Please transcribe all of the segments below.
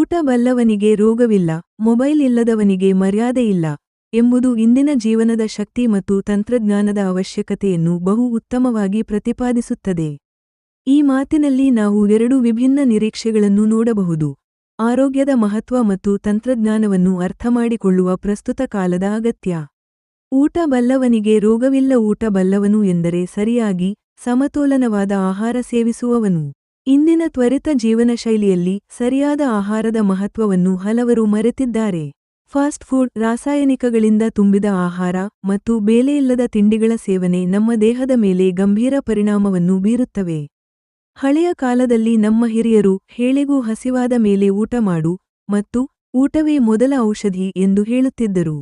ಊಟ ಬಲ್ಲವನಿಗೆ ರೋಗವಿಲ್ಲ, ಮೊಬೈಲ್ ಇಲ್ಲದವನಿಗೆ ಮರ್ಯಾದೆ ಇಲ್ಲ ಎಂಬುದು ಇಂದಿನ ಜೀವನದ ಶಕ್ತಿ ಮತ್ತು ತಂತ್ರಜ್ಞಾನದ ಅವಶ್ಯಕತೆಯನ್ನು ಬಹು ಉತ್ತಮವಾಗಿ ಪ್ರತಿಪಾದಿಸುತ್ತದೆ. ಈ ಮಾತಿನಲ್ಲಿ ನಾವು ಎರಡು ವಿಭಿನ್ನ ನಿರೀಕ್ಷೆಗಳನ್ನು ನೋಡಬಹುದು. ಆರೋಗ್ಯದ ಮಹತ್ವ ಮತ್ತು ತಂತ್ರಜ್ಞಾನವನ್ನು ಅರ್ಥಮಾಡಿಕೊಳ್ಳುವ ಪ್ರಸ್ತುತ ಕಾಲದ ಅಗತ್ಯ. ಊಟ ಬಲ್ಲವನಿಗೆ ರೋಗವಿಲ್ಲ ಊಟ ಬಲ್ಲವನು ಎಂದರೆ ಸರಿಯಾಗಿ ಸಮತೋಲನವಾದ ಆಹಾರ ಸೇವಿಸುವವನು. ಇಂದಿನ ತ್ವರಿತ ಜೀವನ ಶೈಲಿಯಲ್ಲಿ ಸರಿಯಾದ ಆಹಾರದ ಮಹತ್ವವನ್ನು ಹಲವರು ಮರೆತಿದ್ದಾರೆ. ಫಾಸ್ಟ್ ಫುಡ್ ರಾಸಾಯನಿಕಗಳಿಂದ ತುಂಬಿದ ಆಹಾರ ಮತ್ತು ಬೇಲೆಯಿಲ್ಲದ ತಿಂಡಿಗಳ ಸೇವನೆ ನಮ್ಮ ದೇಹದ ಮೇಲೆ ಗಂಭೀರ ಪರಿಣಾಮವನ್ನು ಬೀರುತ್ತವೆ. ಹಳೆಯ ಕಾಲದಲ್ಲಿ ನಮ್ಮ ಹಿರಿಯರು ಹೇಳಿಗೂ ಹಸಿವಾದ ಮೇಲೆ ಊಟ ಮಾಡು ಮತ್ತು ಊಟವೇ ಮೊದಲ ಔಷಧಿ ಎಂದು ಹೇಳುತ್ತಿದ್ದರು.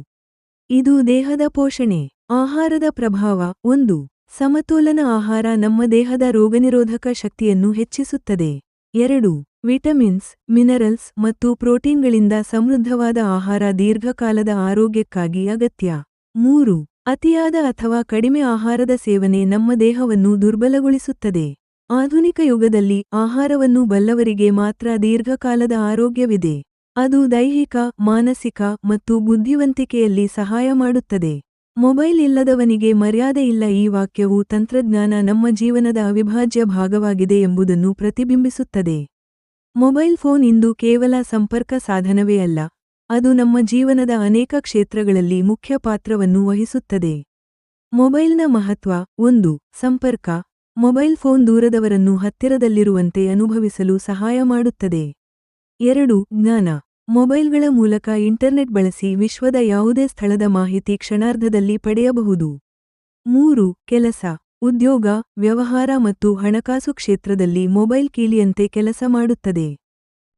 ಇದು ದೇಹದ ಪೋಷಣೆ, ಆಹಾರದ ಪ್ರಭಾವ ಒಂದು. ಸಮತೋಲನ ಆಹಾರ ನಮ್ಮ ದೇಹದ ರೋಗನಿರೋಧಕ ಶಕ್ತಿಯನ್ನು ಹೆಚ್ಚಿಸುತ್ತದೆ. ಎರಡು, ವಿಟಮಿನ್ಸ್, ಮಿನರಲ್ಸ್ ಮತ್ತು ಪ್ರೋಟೀನ್ಗಳಿಂದ ಸಮೃದ್ಧವಾದ ಆಹಾರ ದೀರ್ಘಕಾಲದ ಆರೋಗ್ಯಕ್ಕಾಗಿ ಅಗತ್ಯ. ಮೂರು, ಅತಿಯಾದ ಅಥವಾ ಕಡಿಮೆ ಆಹಾರದ ಸೇವನೆ ನಮ್ಮ ದೇಹವನ್ನು ದುರ್ಬಲಗೊಳಿಸುತ್ತದೆ. ಆಧುನಿಕ ಯುಗದಲ್ಲಿ ಆಹಾರವನ್ನು ಬಲ್ಲವರಿಗೆ ಮಾತ್ರ ದೀರ್ಘಕಾಲದ ಆರೋಗ್ಯವಿದೆ. ಅದು ದೈಹಿಕ, ಮಾನಸಿಕ ಮತ್ತು ಬುದ್ಧಿವಂತಿಕೆಯಲ್ಲಿ ಸಹಾಯ ಮಾಡುತ್ತದೆ. ಮೊಬೈಲ್ ಇಲ್ಲದವನಿಗೆ ಮರ್ಯಾದೆ ಇಲ್ಲ ಈ ವಾಕ್ಯವು ತಂತ್ರಜ್ಞಾನ ನಮ್ಮ ಜೀವನದ ಅವಿಭಾಜ್ಯ ಭಾಗವಾಗಿದೆ ಎಂಬುದನ್ನು ಪ್ರತಿಬಿಂಬಿಸುತ್ತದೆ. ಮೊಬೈಲ್ ಫೋನ್ ಇಂದು ಕೇವಲ ಸಂಪರ್ಕ ಸಾಧನವೇ ಅಲ್ಲ, ಅದು ನಮ್ಮ ಜೀವನದ ಅನೇಕ ಕ್ಷೇತ್ರಗಳಲ್ಲಿ ಮುಖ್ಯ ಪಾತ್ರವನ್ನು ವಹಿಸುತ್ತದೆ. ಮೊಬೈಲ್ನ ಮಹತ್ವ ಒಂದು, ಸಂಪರ್ಕ. ಮೊಬೈಲ್ ಫೋನ್ ದೂರದವರನ್ನು ಹತ್ತಿರದಲ್ಲಿರುವಂತೆ ಅನುಭವಿಸಲು ಸಹಾಯ ಮಾಡುತ್ತದೆ. ಎರಡು, ಜ್ಞಾನ. ಮೊಬೈಲ್ಗಳ ಮೂಲಕ ಇಂಟರ್ನೆಟ್ ಬಳಸಿ ವಿಶ್ವದ ಯಾವುದೇ ಸ್ಥಳದ ಮಾಹಿತಿ ಕ್ಷಣಾರ್ಧದಲ್ಲಿ ಪಡೆಯಬಹುದು. ಮೂರು, ಕೆಲಸ, ಉದ್ಯೋಗ, ವ್ಯವಹಾರ ಮತ್ತು ಹಣಕಾಸು ಕ್ಷೇತ್ರದಲ್ಲಿ ಮೊಬೈಲ್ ಕೀಲಿಯಂತೆ ಕೆಲಸ ಮಾಡುತ್ತದೆ.